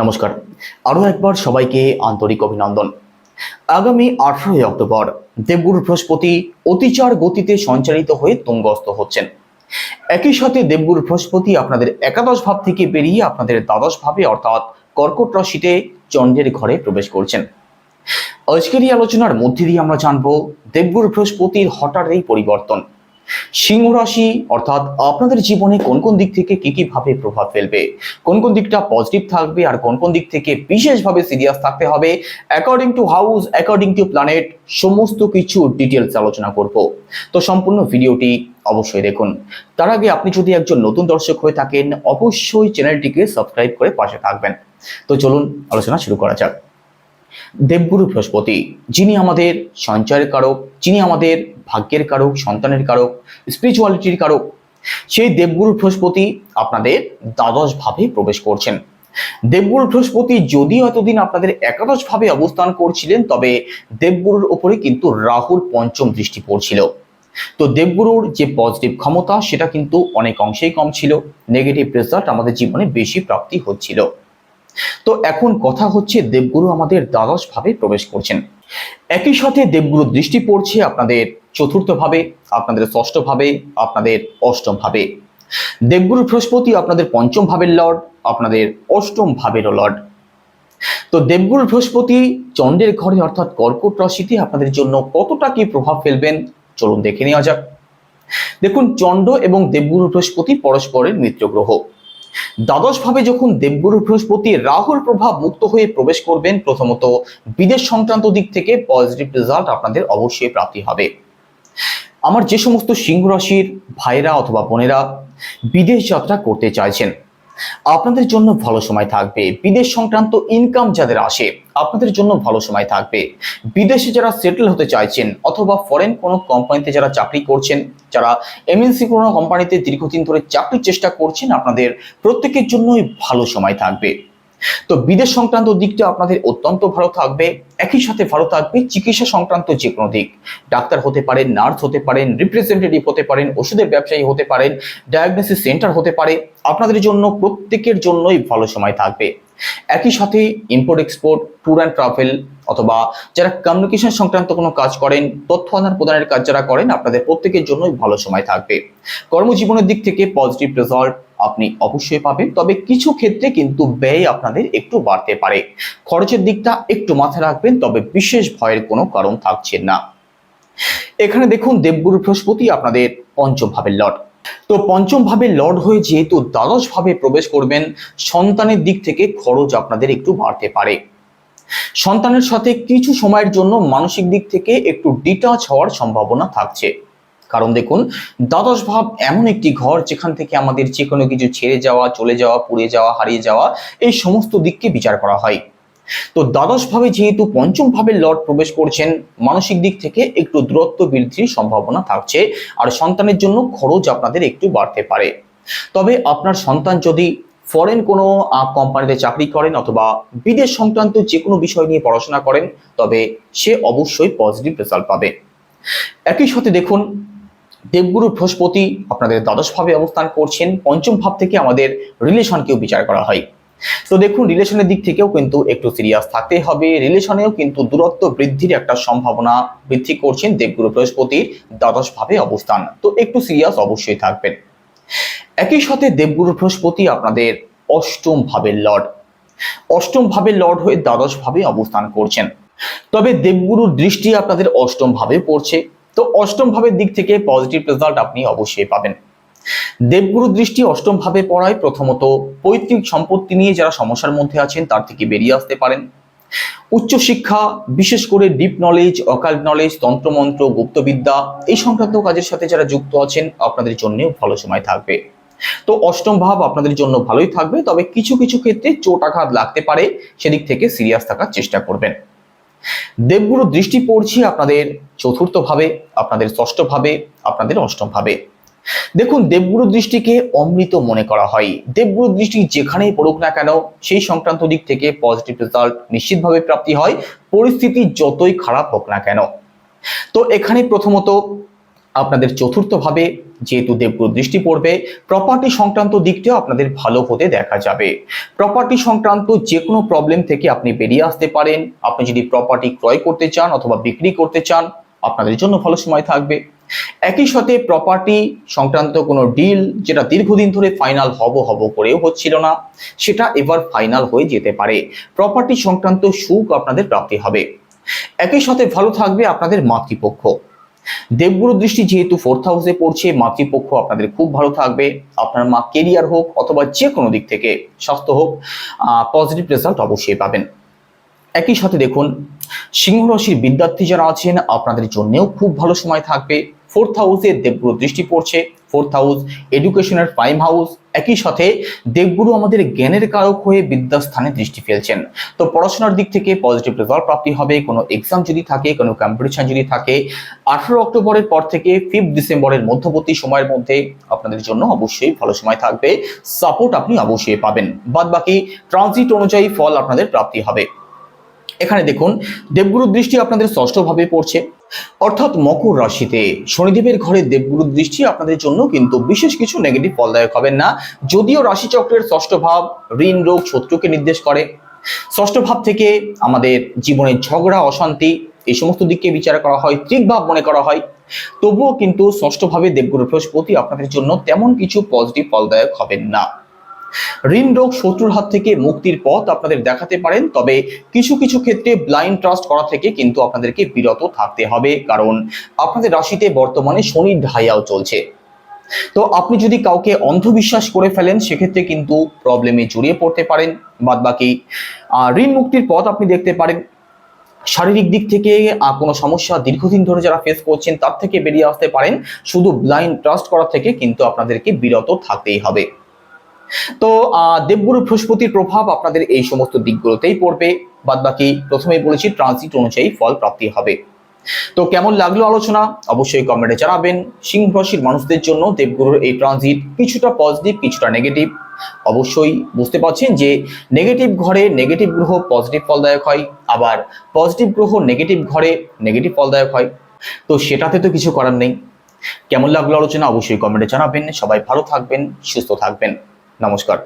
নমস্কার। আরও একবার সবাইকে আন্তরিক অভিনন্দন। আগামী আঠারোই অক্টোবর দেবগুরু বৃহস্পতি অতিচার গতিতে সঞ্চালিত হয়ে তুঙ্গস্ত হচ্ছেন। একই সাথে দেবগুরু বৃহস্পতি আপনাদের একাদশ ভাব থেকে বেরিয়ে আপনাদের দ্বাদশ ভাবে অর্থাৎ কর্কট রাশিতে চন্দ্রের ঘরে প্রবেশ করছেন। আজকের এই আলোচনার মধ্যে দিয়ে আমরা জানব দেবগুরু বৃহস্পতির হঠাৎ এই পরিবর্তন। সিংহ রাশি, অর্থাৎ আপনাদের জীবনে কোন কোন দিক থেকে কি কি ভাবে প্রভাব ফেলবে? কোন কোন দিকটা পজিটিভ থাকবে আর কোন কোন দিক থেকে বিশেষভাবে সিরিয়াস থাকতে হবে? According to house according to planet সমস্ত কিছু ডিটেলস আলোচনা করব। তো সম্পূর্ণ ভিডিওটি অবশ্যই দেখুন। তার আগে আপনি যদি একজন নতুন দর্শক হয়ে থাকেন, অবশ্যই চ্যানেলটিকে সাবস্ক্রাইব করে পাশে থাকবেন। তো চলুন আলোচনা শুরু করা যাক। দেবগুরু বৃহস্পতি, যিনি আমাদের সঞ্চয়ের কারক যিনি আমাদের ভাগ্যের কারক, সন্তানের কারক স্পিরিচুয়ালিটির কারক, সেই দেবগুরু বৃহস্পতি আপনাদের দ্বাদশ ভাবে প্রবেশ করছেন। দেবগুরু বৃহস্পতি যদিও এতদিন আপনাদের একাদশ ভাবে অবস্থান করছিলেন, তবে দেবগুরুর উপরে কিন্তু রাহুর পঞ্চম দৃষ্টি পড়ছিল। তো দেবগুরুর যে পজিটিভ ক্ষমতা, সেটা কিন্তু অনেক অংশেই কম ছিল। নেগেটিভ রেজাল্ট আমাদের জীবনে বেশি প্রাপ্তি হচ্ছিল। তো এখন কথা হচ্ছে, দেবগুরু আমাদের দ্বাদশ ভাবে প্রবেশ করছেন। একই সাথে দেবগুরু দৃষ্টি পড়ছে আপনাদের চতুর্থ ভাবে আপনাদের ষষ্ঠ ভাবে আপনাদের অষ্টম ভাবে দেবগুরু বৃহস্পতি আপনাদের পঞ্চম ভাবের লর্ড, আপনাদের অষ্টম ভাবেরও লর্ড। তো দেবগুরু বৃহস্পতি চন্দ্রের ঘরে অর্থাৎ কর্কট রাশিতে আপনাদের জন্য কতটা কি প্রভাব ফেলবেন, চলুন দেখে নেওয়া যাক। দেখুন, চন্দ্র এবং দেবগুরু বৃহস্পতি পরস্পরের মিত্র গ্রহ দ্বাদশ ভাবে যখন দেবগুরু বৃহস্পতি রাহুর প্রভাব মুক্ত হয়ে প্রবেশ করবেন, প্রথমত বিদেশ সংক্রান্ত দিক থেকে পজিটিভ রেজাল্ট আপনাদের অবশ্যই প্রাপ্তি হবে। আমার যে সমস্ত সিংহ রাশির ভাইরা অথবা বোনেরা বিদেশ যাত্রা করতে চাইছেন, আপনাদের জন্য ভালো সময় থাকবে। বিদেশ সংক্রান্ত ইনকাম যাদের আসে, আপনাদের জন্য ভালো সময় থাকবে। বিদেশে যারা সেটেল হতে চাইছেন অথবা ফরেন কোনো কোম্পানিতে যারা চাকরি করছেন, যারা এমএনসি কোনো কোম্পানিতে দীর্ঘদিন ধরে চাকরির চেষ্টা করছেন, আপনাদের প্রত্যেকের জন্যই ভালো সময় থাকবে। তো বিদেশ সংক্রান্ত দিকটা আপনাদের অত্যন্ত ভালো থাকবে। একই সাথে ভালো থাকবে চিকিৎসা সংক্রান্ত যে কোনো দিক। ডাক্তার হতে পারেন, নার্স হতে পারেন রিপ্রেজেন্টেটিভ হতে পারেন, ওষুধের ব্যবসায়ী হতে পারেন ডায়াগনোসিস সেন্টার হতে পারে। আপনাদের জন্য প্রত্যেকের জন্যই ভালো সময় থাকবে। একই সাথে import export tour and travel অথবা যারা কমিউনিকেশন সংক্রান্ত কোনো কাজ করেন, তথ্য আদান প্রদানের কাজ যারা করেন, আপনাদের প্রত্যেকের জন্যই ভালো সময় থাকবে। কর্মজীবনের দিক থেকে পজিটিভ রেজাল্ট আপনি অবশ্যই পাবেন। তবে কিছু ক্ষেত্রে কিন্তু ব্যয় আপনাদের একটু বাড়তে পারে। খরচের দিকটা একটু মাথায় রাখবেন, তবে বিশেষ ভয়ের কোনো কারণ থাকছে না। এখানে দেখুন, দেবগুরু বৃহস্পতি আপনাদের পঞ্চম ভাবের লর্ড। তো পঞ্চম ভাবের লর্ড হয়ে যেহেতু দ্বাদশ ভাবে প্রবেশ করবেন, সন্তানের দিক থেকে খরচ আপনাদের একটু বাড়তে পারে। সন্তানের সাথে কিছু সময়ের জন্য মানসিক দিক থেকে একটু ডিটাচ হওয়ার সম্ভাবনা থাকছে। কারণ দেখুন, দ্বাদশ ভাব এমন একটি ঘর যেখান থেকে আমাদের যে কোনো কিছু ছেড়ে যাওয়া, চলে যাওয়া, পুড়ে যাওয়া, হারিয়ে যাওয়া, এই সমস্ত দিককে বিচার করা হয়। তো দ্বাদশ ভাবে যেহেতু পঞ্চম ভাবের লর্ড প্রবেশ করছেন, মানসিক দিক থেকে একটু দূরত্ব বৃদ্ধির সম্ভাবনা থাকছে, আর সন্তানের জন্য খরচ আপনাদের একটু বাড়তে পারে। তবে আপনার সন্তান যদি ফরেন কোনো কোম্পানিতে চাকরি করেন অথবা বিদেশ সংক্রান্ত যে কোনো বিষয় নিয়ে পড়াশোনা করেন, তবে সে অবশ্যই পজিটিভ রেজাল্ট পাবে। একই সাথে দেখুন দেবগুরু বৃহস্পতি আপনাদের দ্বাদশ ভাবে অবস্থান করছেন পঞ্চম ভাব থেকে আমাদের রিলেশনকেও বিচার করা হয়। তো দেখুন রিলেশনের দিক থেকেও কিন্তু একটু সিরিয়াস থাকতে হবে। রিলেশনেও কিন্তু দূরত্ব বৃদ্ধির একটা সম্ভাবনা বৃদ্ধি করছেন দেবগুরু বৃহস্পতির দ্বাদশ ভাবে অবস্থান। তো একটু সিরিয়াস অবশ্যই থাকবেন। একই সাথে দেবগুরু বৃহস্পতি আপনাদের অষ্টম ভাবের লর্ড। অষ্টম ভাবের লর্ড হয়ে দ্বাদশ ভাবে অবস্থান করছেন। তবে দেবগুরুর দৃষ্টি আপনাদের অষ্টম ভাবে পড়ছে। তো অষ্টম ভাবের দিক থেকে পজিটিভ রেজাল্ট আপনি অবশ্যই পাবেন। দেবগুরু দৃষ্টি অষ্টম ভাবে পড়ায় প্রথমত পৈতৃক সম্পত্তি নিয়ে যারা সমস্যার মধ্যে আছেন তার থেকে বেরিয়ে আসতে পারেন। উচ্চশিক্ষা, বিশেষ করে ডিপ নলেজ অকাল নলেজ তন্ত্রমন্ত্র, গুপ্তবিদ্যা এই সংক্রান্ত কাজের সাথে যারা যুক্ত আছেন আপনাদের জন্যও ভালো সময় থাকবে। তো অষ্টম ভাব আপনাদের জন্য ভালোই থাকবে, তবে কিছু কিছু ক্ষেত্রে চোট আঘাত লাগতে পারে, সেদিক থেকে সিরিয়াস থাকার চেষ্টা করবেন। দেবগুরু দৃষ্টি পড়ছে আপনাদের চতুর্থ ভাবে আপনাদের ষষ্ঠ ভাবে আপনাদের অষ্টম ভাবে দেখুন, দেবগুরু দৃষ্টিকে অমৃত মনে করা হয়। দেবগুরু দৃষ্টি যেখানেই পড়ুক না কেন, সেই সংক্রান্ত দিক থেকে পজিটিভ রেজাল্ট নিশ্চিতভাবে প্রাপ্তি হয়। পরিস্থিতি যতই খারাপ হোক না কেন। তো এখানে প্রথমত আপনাদের চতুর্থভাবে, যেহেতু দেবগুরু দৃষ্টি পড়বে প্রপার্টি সংক্রান্ত দিকটাও আপনাদের ভালো হতে দেখা যাবে। প্রপার্টি সংক্রান্ত যে কোনো প্রবলেম থেকে আপনি বেরিয়ে আসতে পারেন। আপনি যদি প্রপার্টি ক্রয় করতে চান অথবা বিক্রি করতে চান, আপনাদের জন্য ভালো সময় থাকবে। একই সাথে প্রপার্টি সংক্রান্ত কোনো ডিল যেটা দীর্ঘদিন ধরে ফাইনাল হব হব করেও হচ্ছিল না, সেটা এবার ফাইনাল হয়ে যেতে পারে। প্রপার্টি সংক্রান্ত সুখ আপনাদের প্রাপ্তি হবে। একই সাথে ভালো থাকবে আপনাদের মাতৃপক্ষ। দেবগুরু দৃষ্টি যেহেতু ফোর্থ হাউসে পড়ছে, মাতৃপক্ষ আপনাদের খুব ভালো থাকবে। আপনার মা কেরিয়ার হোক অথবা যে কোনো দিক থেকে স্বাস্থ্য হোক পজিটিভ রেজাল্ট অবশ্যই পাবেন। একই সাথে দেখুন, সিংহ রাশির বিদ্যার্থী যারা আছেন, আপনাদের জন্যেও খুব ভালো সময় থাকবে। ফোর্থ হাউসে দেবগুরু দৃষ্টি পড়ছে। ফোর্থ হাউস, এডুকেশনের প্রাইম হাউস, একই সাথে দেবগুরু আমাদের জ্ঞানের কারক হয়ে বিদ্যাস্থানে দৃষ্টি ফেলছেন। তো পড়াশোনার দিক থেকে পজিটিভ রেজাল্ট প্রাপ্তি হবে, কোনো এক্সাম যদি থাকে, কোনো কম্পিটিশন যদি থাকে, আঠারো অক্টোবরের পর থেকে ফিফথ ডিসেম্বরের মধ্যবর্তী সময়ের মধ্যে আপনাদের জন্য অবশ্যই ভালো সময় থাকবে। সাপোর্ট আপনি অবশ্যই পাবেন। বাদ বাকি ট্রানজিট অনুযায়ী ফল আপনাদের প্রাপ্তি হবে। এখানে দেখুন, দেবগুরুর দৃষ্টি আপনাদের ষষ্ঠ ভাবে পড়ছে। অর্থাৎ মকর রাশিতে শনিদেবের ঘরে দেবগুরুর দৃষ্টি আপনাদের জন্য কিন্তু বিশেষ কিছু নেগেটিভ ফলদায়ক হবেন না। যদিও রাশিচক্রের ষষ্ঠ ভাব ঋণ, রোগ, শত্রুকে নির্দেশ করে। ষষ্ঠ ভাব থেকে আমাদের জীবনের ঝগড়া, অশান্তি এই সমস্ত দিককে বিচার করা হয় ভাব মনে করা হয়। তবুও কিন্তু ষষ্ঠভাবে দেবগুরু বৃহস্পতি আপনাদের জন্য তেমন কিছু পজিটিভ ফলদায়ক হবেন না। ঋণ রোগ শত্রুর হাত থেকে মুক্তির পথ আপনাদের দেখাতে পারেন, তবে কিছু কিছু ক্ষেত্রে ব্লাইন্ড ট্রাস্ট করা থেকে কিন্তু আপনাদেরকে বিরত থাকতে হবে, কারণ আপনাদের রাশিতে বর্তমানে শনির ঢাইয়াও চলছে। তো আপনি যদি কাউকে অন্ধবিশ্বাস করে ফেলেন, সেক্ষেত্রে কিন্তু প্রবলেমে জড়িয়ে পড়তে পারেন। বাদ বাকি ঋণ মুক্তির পথ আপনি দেখতে পারেন। শারীরিক দিক থেকে কোনো সমস্যা দীর্ঘদিন ধরে যারা ফেস করছেন, তার থেকে বেরিয়ে আসতে পারেন। শুধু ব্লাইন্ড ট্রাস্ট করা থেকে কিন্তু আপনাদেরকে বিরত থাকতেই হবে। তো দেবগুরু বৃহস্পতির প্রভাব আপনাদের এই সমস্ত দিকগুলোতেই পড়বে। বাদ বাকি প্রথমেই বলেছি ট্রানজিট অনুযায়ী ফল প্রাপ্তি হবে। তো, কেমন লাগল আলোচনা? অবশ্যই কমেন্টে জানাবেন। সিংহ রাশির মানুষদের জন্য দেবগুরুর এই ট্রানজিট কিছুটা পজিটিভ কিছুটা নেগেটিভ অবশ্যই বুঝতে পারছেন যে নেগেটিভ ঘরে নেগেটিভ গ্রহ পজিটিভ ফলদায়ক হয়। আবার পজিটিভ গ্রহ নেগেটিভ ঘরে নেগেটিভ ফলদায়ক হয়। তো, সেটাতে তো কিছু করার নেই। কেমন লাগল আলোচনা? অবশ্যই কমেন্টে জানাবেন। সবাই ভালো থাকবেন, সুস্থ থাকবেন। নমস্কার।